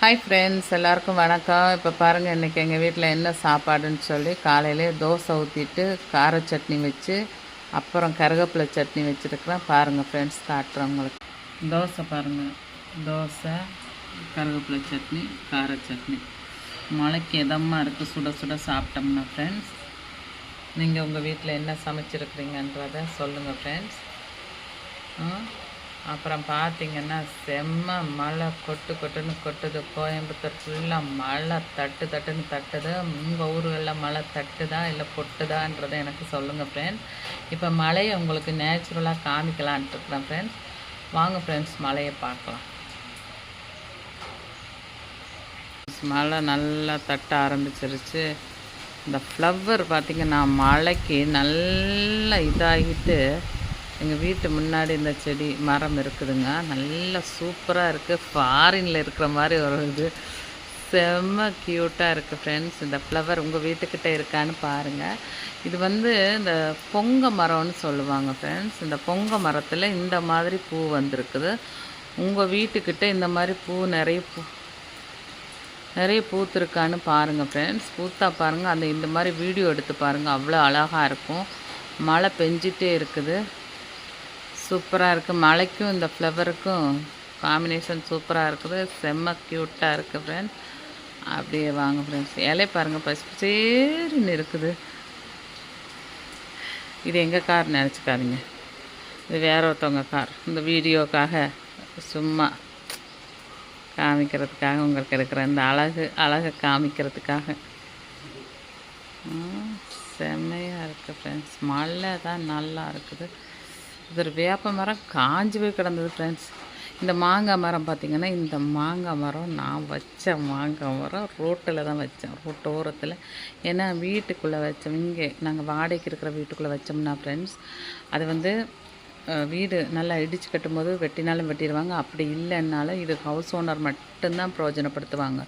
Hi friends எல்லாருக்கும் வணக்கம். இப்போ பாருங்கள் இன்றைக்கி எங்கள் வீட்டில் என்ன சாப்பாடுன்னு சொல்லி காலையிலே தோசை ஊற்றிட்டு கார சட்னி வச்சு அப்புறம் கருவேப்பிலை சட்னி வச்சுருக்கிறேன். பாருங்கள் ஃப்ரெண்ட்ஸ் காட்டுறேன் உங்களுக்கு. தோசை பாருங்கள் தோசை கருவேப்பிலை சட்னி கார சட்னி. மழைக்கு இதமாக இருக்குது சுட சுட சாப்பிட்டோம்னா ஃப்ரெண்ட்ஸ் நீங்கள் உங்கள் வீட்டில் என்ன சமைச்சிருக்கிறீங்கன்றதை சொல்லுங்கள் ஃப்ரெண்ட்ஸ் அப்புறம் பார்த்தீங்கன்னா செம்ம மழை கொட்டு கொட்டுன்னு கொட்டுது. கோயம்புத்தூர் ஃபுல்லாக மழை தட்டு தட்டுன்னு தட்டுது. உங்கள் ஊர்களில் மழை தட்டுதா இல்லை கொட்டுதான்றதை எனக்கு சொல்லுங்கள் ஃப்ரெண்ட்ஸ் இப்போ மழையை உங்களுக்கு நேச்சுரலாக காமிக்கலான்ட்டு இருக்கிறேன் ஃப்ரெண்ட்ஸ் வாங்க ஃப்ரெண்ட்ஸ் மழையை பார்க்கலாம். மழை நல்லா தட்ட ஆரம்பிச்சிருச்சு. இந்த ஃப்ளவர் பார்த்திங்கன்னா மழைக்கு நல்லா இதாகிட்டு எங்கள் வீட்டு முன்னாடி இந்த செடி மரம் இருக்குதுங்க. நல்லா சூப்பராக இருக்குது ஃபாரினில் இருக்கிற மாதிரி ஒரு இது. செம்ம க்யூட்டாக இருக்குது ஃப்ரெண்ட்ஸ் இந்த ஃப்ளவர் உங்கள் வீட்டுக்கிட்ட இருக்கான்னு பாருங்கள் இது வந்து இந்த பொங்க மரம்னு சொல்லுவாங்க ஃப்ரெண்ட்ஸ் இந்த பொங்க மரத்தில் இந்த மாதிரி பூ வந்திருக்குது. உங்கள் வீட்டுக்கிட்ட இந்த மாதிரி பூ நிறைய பூ நிறைய பூத்துருக்கான்னு பாருங்கள் ஃப்ரெண்ட்ஸ் பூத்தா பாருங்கள் அந்த இந்த மாதிரி வீடியோ எடுத்து பாருங்கள் அவ்வளோ அழகாக இருக்கும். மழை பெஞ்சிட்டே இருக்குது. சூப்பராக இருக்குது மலைக்கும் இந்த ஃப்ளவருக்கும் காம்பினேஷன் சூப்பராக இருக்குது. செம்ம க்யூட்டாக இருக்குது ஃப்ரெண்ட்ஸ் அப்படியே வாங்க ஃப்ரெண்ட்ஸ் இலையை பாருங்கள் பசு சரின்னு இருக்குது. இது எங்கள் கார் நினச்சிக்காதீங்க. இது வேற ஒருத்தவங்க கார் இந்த வீடியோக்காக சும்மா காமிக்கிறதுக்காக உங்களுக்கு இருக்கிற இந்த அழகு அழகை காமிக்கிறதுக்காக. செம்மையாக இருக்குது ஃப்ரெண்ட்ஸ் மழை தான் நல்லா இருக்குது. இது ஒரு வேப்ப மரம் காஞ்சி போய் கிடந்தது ஃப்ரெண்ட்ஸ் இந்த மாங்காய் மரம் பார்த்திங்கன்னா இந்த மாங்காய் மரம் நான் வச்ச மாங்காய் மரம் ரோட்டில் தான் வச்சேன். ரோட்டு ஓரத்தில். ஏன்னா வீட்டுக்குள்ளே வச்சோம். இங்கே நாங்கள் வாடகைக்கு இருக்கிற வீட்டுக்குள்ளே வச்சோம்னா ஃப்ரெண்ட்ஸ் அது வந்து வீடு நல்லா இடித்து கட்டும்போது வெட்டினாலும் வெட்டிடுவாங்க. அப்படி இல்லைன்னாலும் இது ஹவுஸ் ஓனர் மட்டும்தான் பிரயோஜனப்படுத்துவாங்க.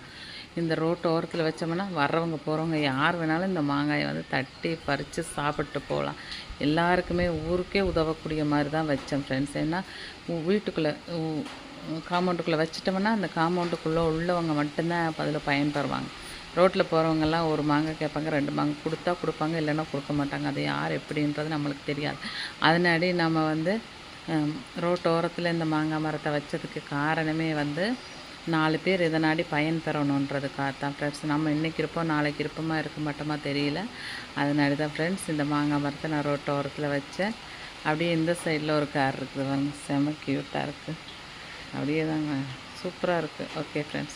இந்த ரோட்டு ஓரத்தில் வச்சோம்னா வர்றவங்க போகிறவங்க யார் வேணாலும் இந்த மாங்காயை வந்து தட்டி பறித்து சாப்பிட்டு போகலாம். எல்லாருக்குமே ஊருக்கே உதவக்கூடிய மாதிரி தான் வச்சேன் ஃப்ரெண்ட்ஸ் ஏன்னா வீட்டுக்குள்ளே காம்பவுண்டுக்குள்ளே வச்சிட்டோம்னா அந்த காம்பவுண்டுக்குள்ளே உள்ளவங்க மட்டும்தான் அதில் பயன்பெறுவாங்க ரோட்டில் போகிறவங்கெல்லாம் ஒரு மாங்காய் கேட்பாங்க ரெண்டு மாங்காய் கொடுத்தா கொடுப்பாங்க இல்லைன்னா கொடுக்க மாட்டாங்க. அது யார் எப்படின்றது நம்மளுக்கு தெரியாது. அதனாடி நம்ம வந்து ரோட்டோரத்தில் இந்த மாங்காய் மரத்தை வச்சதுக்கு காரணமே வந்து நாலு பேர் இதனாடி நாடி பயன் பெறணுன்றதுக்காக தான் ஃப்ரெண்ட்ஸ் நம்ம இன்றைக்கி இருப்போம் நாளைக்கு இருப்போமா இருக்க மாட்டோமா தெரியல. அதனால தான் ஃப்ரெண்ட்ஸ் இந்த மாங்காய் மரத்தை நான் ரோட்டோரத்தில் வச்சேன். அப்படியே இந்த சைடில் ஒரு கார் இருக்குது பாருங்க. செம க்யூட்டாக இருக்குது அப்படியே தாங்க சூப்பராக இருக்குது ஓகே ஃப்ரெண்ட்ஸ்